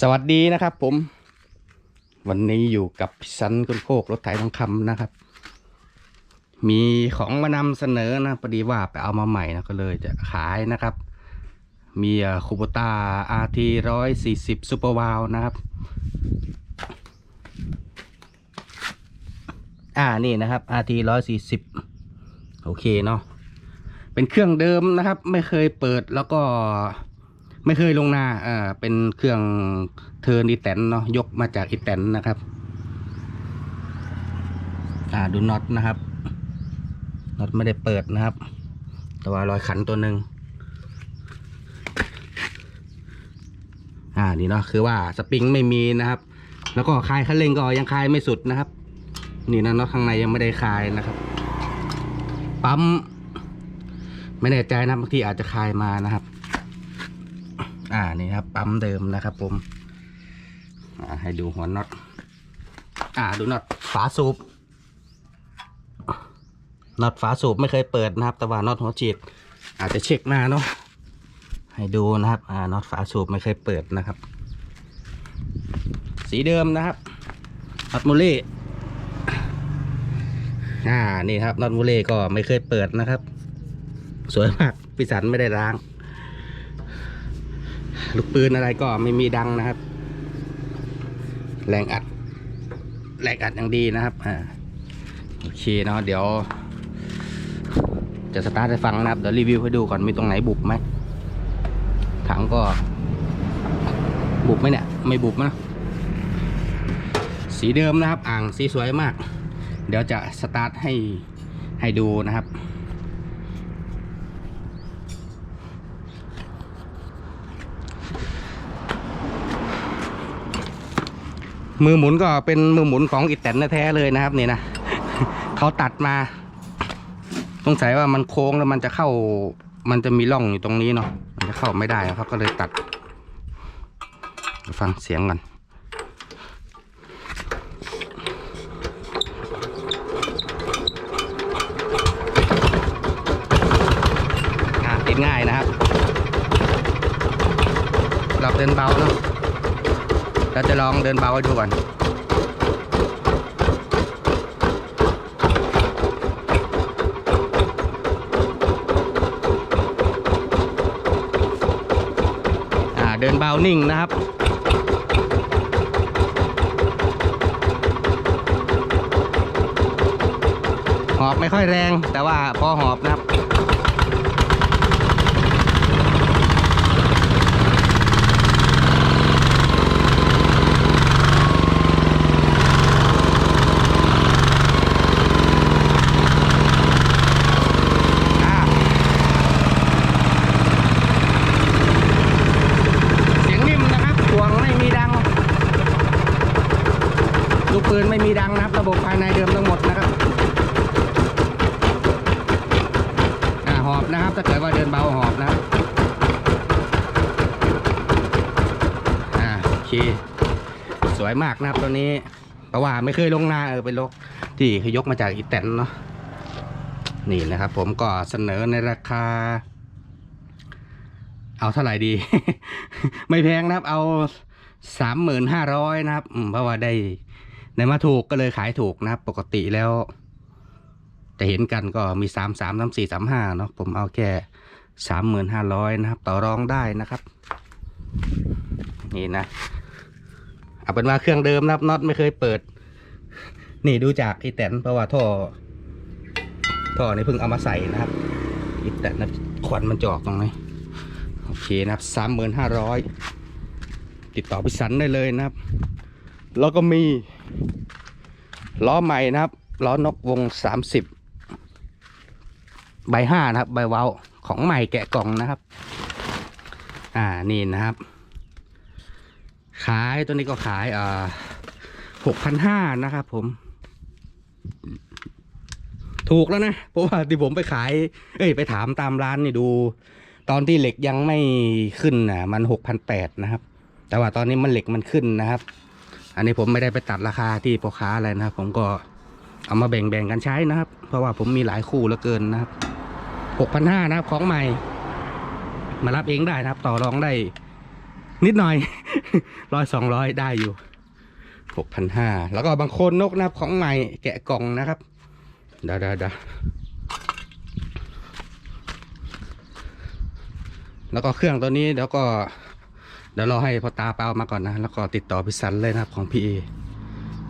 สวัสดีนะครับผม วันนี้อยู่กับพิสันกุนโคกรถไถทองคำนะครับ มีของมานำเสนอนะพอดีว่าไปเอามาใหม่นะก็เลยจะขายนะครับ มีคูโบต้า RT ร้อยสี่สิบซูเปอร์วาลนะครับ อ่านี่นะครับ RT ร้อยสี่สิบโอเคเนาะเป็นเครื่องเดิมนะครับ ไม่เคยเปิดแล้วก็ ไม่เคยลงนาอ่าเป็นเครื่องเทิร์นอีแตนเนาะยกมาจากอีแตนนะครับ อ่าดูน็อตนะครับน็อตไม่ได้เปิดนะครับ แต่ว่ารอยขันตัวหนึ่งอ่านี่เนาะคือว่าสปริงไม่มีนะครับ แล้วก็คลายคันเร่งก็ยังคลายไม่สุดนะครับ นี่นะเน็อตข้างในยังไม่ได้คลายนะครับ ปั๊มไม่แน่ใจนะบางทีอาจจะคลายมานะครับ อ่านี่ครับปั๊มเดิมนะครับผมอ่าให้ดูหัวน็อตอ่าดูน็อตฝาสูบน็อตฝาสูบไม่เคยเปิดนะครับ แต่ว่าน็อตหัวฉีดอาจจะเช็คมาเนาะให้ดูนะครับอ่าน็อตฝาสูบไม่เคยเปิดนะครับ สีเดิมนะครับน็อตมูเล่อ่านี่ครับน็อตมูเล่ก็ไม่เคยเปิดนะครับ สวยมากพิสันไม่ได้ล้าง ลูกปืนอะไรก็ไม่มีดังนะครับ แรงอัด แรงอัดอย่างดีนะครับอ่าโอเคเนาะเดี๋ยว จะสตาร์ทให้ฟังนะครับเดี๋ยวรีวิวให้ดูก่อนมีตรงไหนบุบไหมถังก็ บุบไหมเนี่ย ไม่บุบนะสีเดิมนะครับ อ่างสีสวยมาก เดี๋ยวจะสตาร์ทให้ให้ดูนะครับ มือหมุนก็เป็นมือหมุนของอิตแตนแท้เลยนะครับนี่นะเขาตัดมาสงสัยว่ามันโค้งแล้วมันจะเข้า มันจะมีร่องอยู่ตรงนี้เนาะมันจะเข้าไม่ได้เขาก็เลยตัด ฟังเสียงกันอะติดง่ายนะครับเราเดินเบาเนาะ เราจะลองเดินเบาให้ดูก่อนอ่าเดินเบานิ่งนะครับหอบไม่ค่อยแรงแต่ว่าพอหอบนะครับ อ่าเสียงนิ่มนะครับห่วงไม่มีดัง ลูกปืนไม่มีดังนะครับ ระบบภายในเดิมทั้งหมดนะครับอ่าหอบนะครับ ถ้าเกิดว่าเดินเบาหอบนะครับอ่าโอเค สวยมากนะครับตัวนี้เพราะว่าไม่เคยลงนาเออเป็นรถที่คือยกมาจากอีแตนเนาะนี่นะครับ ผมก็เสนอในราคา เอาเท่าไหร่ดี ไม่แพงนะครับ เอาสามหมื่นห้าร้อยนะครับเพราะว่าได้ ได้มาถูกก็เลยขายถูกนะครับ ปกติแล้ว จะเห็นกันก็มีสามสามสามสี่สามห้าเนาะผมเอาแค่สามหมื่นห้าร้อยนะครับ ต่อรองได้นะครับ นี่นะเอาเป็นว่าเครื่องเดิมนะครับน็อตไม่เคยเปิด นี่ดูจากไอแตนเพราะว่าท่อท่อนี่เพิ่งเอามาใส่นะครับอีแต่นะควันมันจออกตรงนี้โอเคนะครับสามหมื่นห้าร้อยติดต่อพิสันได้เลยนะครับ แล้วก็มี ล้อใหม่นะครับ ล้อนกวงสามสิบใบห้านะครับ ใบเว้าของใหม่แกะกล่องนะครับ อ่านี่นะครับ ขายตัวนี้ก็ขายอ่าหกพันห้านะครับผม ถูกแล้วนะ เพราะว่าที่ผมไปขาย เอ้ยไปถามตามร้านนี่ดู ตอนที่เหล็กยังไม่ขึ้นน่ะมันหกพันแปดนะครับ แต่ว่าตอนนี้มันเหล็กมันขึ้นนะครับ อันนี้ผมไม่ได้ไปตัดราคาที่พ่อค้าอะไรนะครับ ผมก็เอามาแบ่งๆกันใช้นะครับ เพราะว่าผมมีหลายคู่เหลือเกินนะครับหกพันห้านะครับของใหม่ มารับเองได้นะครับ ต่อรองได้ นิดหน่อยร้อยสองร้อยได้อยู่หกพันห้าแล้วก็บางคนนกนะครับของใหม่แกะกล่องนะครับดาดาดาแล้วก็เครื่องตัวนี้เดี๋ยวก็ เดี๋ยวรอให้พ่อตาเปามาก่อนนะ แล้วก็ติดต่อพิสันเลยนะครับของพี่เอ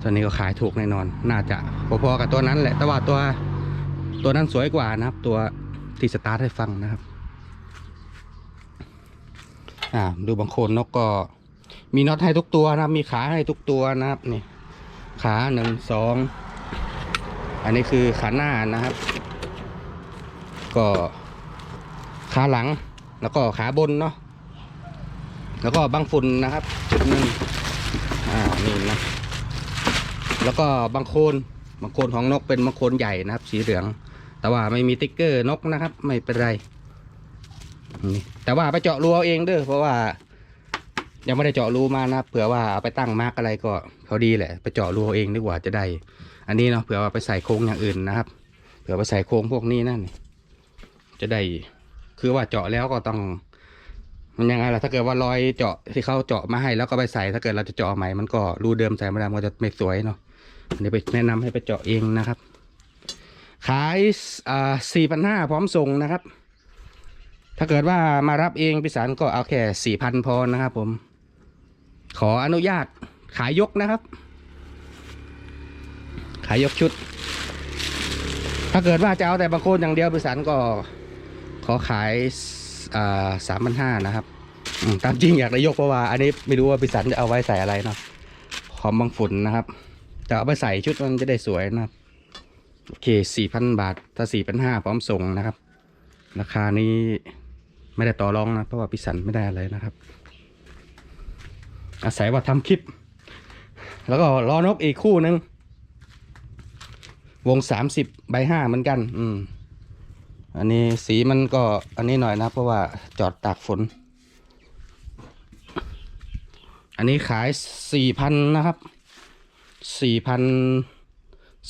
ตัวนี้ก็ขายถูกแน่นอน น่าจะพอๆกับตัวนั้นแหละ แต่ว่าตัวตัวนั้นสวยกว่านะครับ ตัวที่สตาร์ทให้ฟังนะครับ อ่าดูบางคนนกก็มีน็อตให้ทุกตัวนะครับ มีขาให้ทุกตัวนะครับนี่ขาหนึ่งสองอันนี้คือขาหน้านะครับ ก็ขาหลังแล้วก็ขาบนเนาะ แล้วก็บางฝุ่นนะครับ จุดหนึ่งอ่านี่นะแล้วก็บางโคนบางโคนของนกเป็นบางโคนใหญ่นะครับ สีเหลือง แต่ว่าไม่มีติ๊กเกอร์นกนะครับ ไม่เป็นไรนี่แต่ว่าไปเจาะรูเอาเองเด้อเพราะว่า ยังไม่ได้เจาะรูมานะครับเผื่อว่าเอาไปตั้งมาร์กอะไรก็พอดีแหละ ไปเจาะรูเอาเองดีกว่าจะได้ อันนี้เนาะเผื่อว่าไปใส่โครงอย่างอื่นนะครับ เผื่อไปใส่โครงพวกนี้นั่น จะได้ คือว่าเจาะแล้วก็ต้อง มันยังไงล่ะถ้าเกิดว่ารอยเจาะที่เขาเจาะมาให้แล้วก็ไปใส่ถ้าเกิดเราจะเจาะใหม่มันก็รูเดิมใส่ไม่ได้มันก็จะไม่สวยเนาะอันนี้ไปแนะนำให้ไปเจาะเองนะครับ ขายอ่าสี่พันห้าพร้อมส่งนะครับ ถ้าเกิดว่ามารับเองพิสารก็เอาแค่สี่พันพอนะครับ ผม ขออนุญาตขายยกนะครับ ขายยกชุด ถ้าเกิดว่าจะเอาแต่บางโคนอย่างเดียวพิสารก็ขอขาย สามพันห้านะครับตามจริงอยากได้ยกเพราะว่า อันนี้ไม่รู้ว่าพิสันจะเอาไว้ใส่อะไรเนาะหอมบางฝุ่นนะครับจะเอาไปใส่ชุดมันจะได้สวยนะครับ โอเคสี่พันบาท ถ้าสี่พันห้าพร้อมส่งนะครับ ราคานี้ไม่ได้ต่อรองนะ เพราะว่าพิสันไม่ได้อะไรนะครับ อาศัยว่าทำคลิป แล้วก็รอนกอีกคู่หนึ่งวงสามสิบใบห้าเหมือนกัน อืม อันนี้สีมันก็อันนี้หน่อยนะเพราะว่าจอดตากฝน อันนี้ขายสี่พันนะครับสี่พัน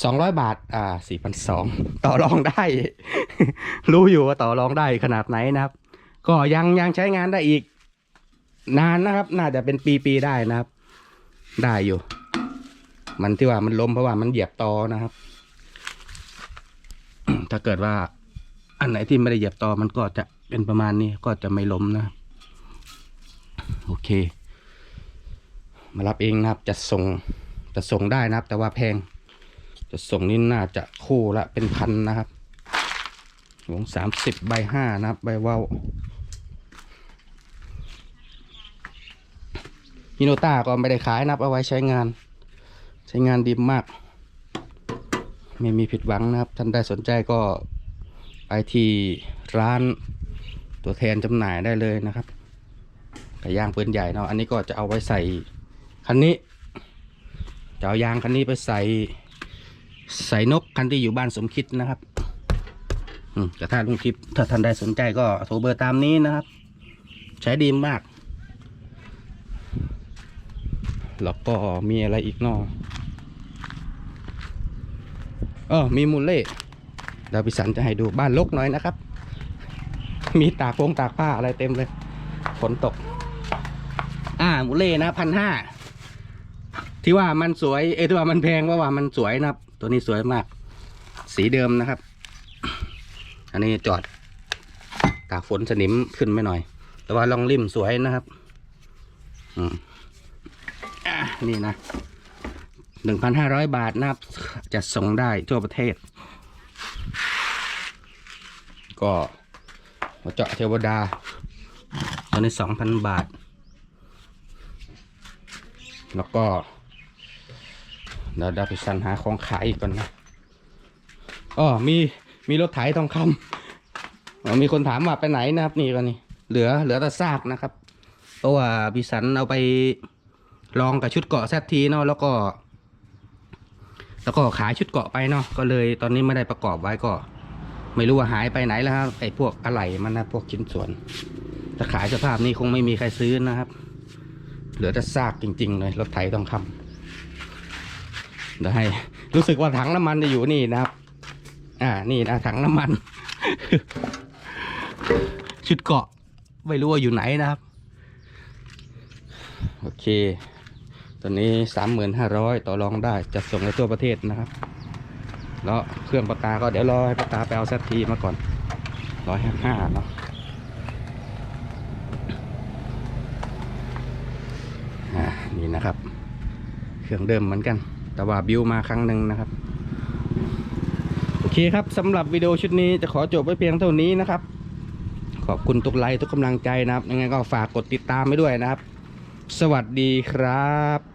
สองร้อยบาท อ่าสี่พันสองต่อรองได้ รู้อยู่ว่าต่อรองได้ขนาดไหนนะครับ ก็ยังยังใช้งานได้อีก นานนะครับ น่าจะเป็นปีๆได้นะครับ ได้อยู่ มันที่ว่ามันล้มเพราะว่ามันเหยียบตอนะครับ ถ้าเกิดว่า อันไหนที่ไม่ได้เหยียบตอมันก็จะเป็นประมาณนี้ก็จะไม่ล้มนะโอเค มารับเองนะครับ จะส่งจะส่งได้นะครับ แต่ว่าแพง จะส่งนี่น่าจะคู่ละเป็นพันนะครับหวงสามสิบใบห้านะครับ ใบว้าวฮิโนต้าก็ไม่ได้ขายนะครับ เอาไว้ใช้งาน ใช้งานดีมาก ไม่มีผิดหวังนะครับ ท่านได้สนใจก็ ไปที่ร้านตัวแทนจำหน่ายได้เลยนะครับไก่ย่างปืนใหญ่เนาะอันนี้ก็จะเอาไว้ใส่คันนี้จะเอายางคันนี้ไปใส่ใส่นกคันที่อยู่บ้านสมคิดนะครับอืมแต่ถ้าลุงคลิปถ้าท่านใดสนใจก็โทรเบอร์ตามนี้นะครับ ใช้ดีมาก แล้วก็มีอะไรอีกนอเออมีมูลเล่ ดี๋ยวพิสันจะให้ดูบ้านลกหน่อยนะครับ มีตากโปงตากผ้าอะไรเต็มเลย ฝนตก อ่ามูเล่นะพันห้าที่ว่ามันสวยเอ้ที่ว่ามันแพงเพราะว่ามันสวยนะครับ ตัวนี้สวยมาก สีเดิมนะครับ อันนี้จอด ตากฝนสนิมขึ้นไม่หน่อย แต่ว่าลองริมสวยนะครับอืมอะนี่นะหนึ่งพันห้าร้อยบาทนะครับจะส่งได้ทั่วประเทศ ก็หัวเจาะเทวดาตัวนี้สองพันบาท แล้วก็เดี๋ยวดาไปสรรหาของขายอีกก่อนนะอ๋อมีมีรถไถทองคำมีคนถามว่าไปไหนนะครับนี่ก็นี่เหลือเหลือแต่ซากนะครับ เพราะว่าพี่สันเอาไปลองกับชุดเกาะแซทีเนาะแล้วก็ แล้วก็ขายชุดเกาะไปเนาะก็เลยตอนนี้ไม่ได้ประกอบไว้ก็ ไม่รู้ว่าหายไปไหนแล้วครับไอ้พวกอะไหล่มันนะพวกชิ้นส่วนถ้าขายสภาพนี้คงไม่มีใครซื้อนะครับ เหลือแต่ซากจริง ๆ เลยรถไถทองคำเดี๋ยวให้รู้สึกว่าถังน้ำมันจะอยู่นี่นะครับ อ่านี่นะถังน้ำมัน ชุดเกาะไม่รู้ว่าอยู่ไหนนะครับ โอเคตัวนี้สามหมื่นห้าร้อยต่อรองได้จัดส่งในทั่วประเทศนะครับ แล้วเครื่องปากกาก็เดี๋ยวรอให้ปากกาไปเอาเซตทีมาก่อนร้อยห้าห้าเนาะนี่นะครับ เครื่องเดิมเหมือนกัน แต่ว่าบิวมาครั้งหนึ่งนะครับ โอเคครับสำหรับวิดีโอชุดนี้จะขอจบไว้เพียงเท่านี้นะครับ ขอบคุณทุกไลค์ทุกกำลังใจนะครับ ยังไงก็ฝากกดติดตามไปด้วยนะครับ สวัสดีครับ